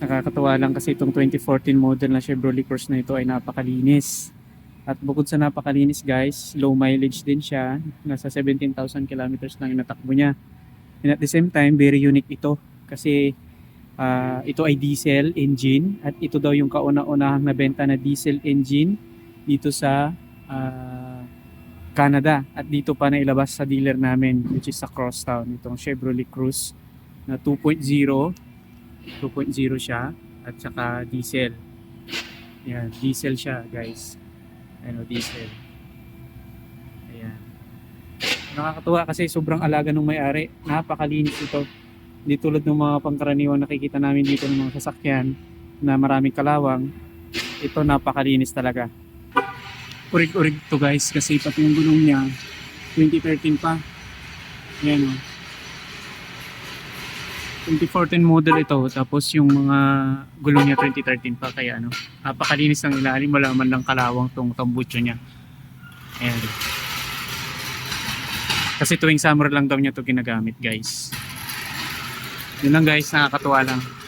nakakatuwa lang kasi itong 2014 model na Chevrolet Cruze na ito ay napakalinis. At bukod sa napakalinis guys, low mileage din siya. Nasa 17,000 kilometers lang yung natakbo niya. And at the same time, very unique ito kasi ah, ito ay diesel engine at ito daw yung kauna-unahang nabenta na diesel engine dito sa ah, Canada at dito pa nailabas sa dealer namin which is sa Crosstown itong Chevrolet Cruze na 2.0 2.0 siya at saka diesel. Yan diesel siya guys. Ano diesel. Ayan. Nakakatuwa kasi sobrang alaga ng may-ari. Napakalinis ito. Hindi tulad ng mga pangkaraniwang nakikita namin dito ng mga sasakyan na maraming kalawang. Ito napakalinis talaga. Urig-urig to guys kasi pati yung gulong niya 2013 pa. Yan o 2014 model ito tapos yung mga gulong niya 2013 pa kaya ano napakalinis ng ilalim wala lang kalawang tong tambucho niya. Ayan. Kasi tuwing summer lang daw niya to ginagamit guys. Yun lang guys nakakatuwa lang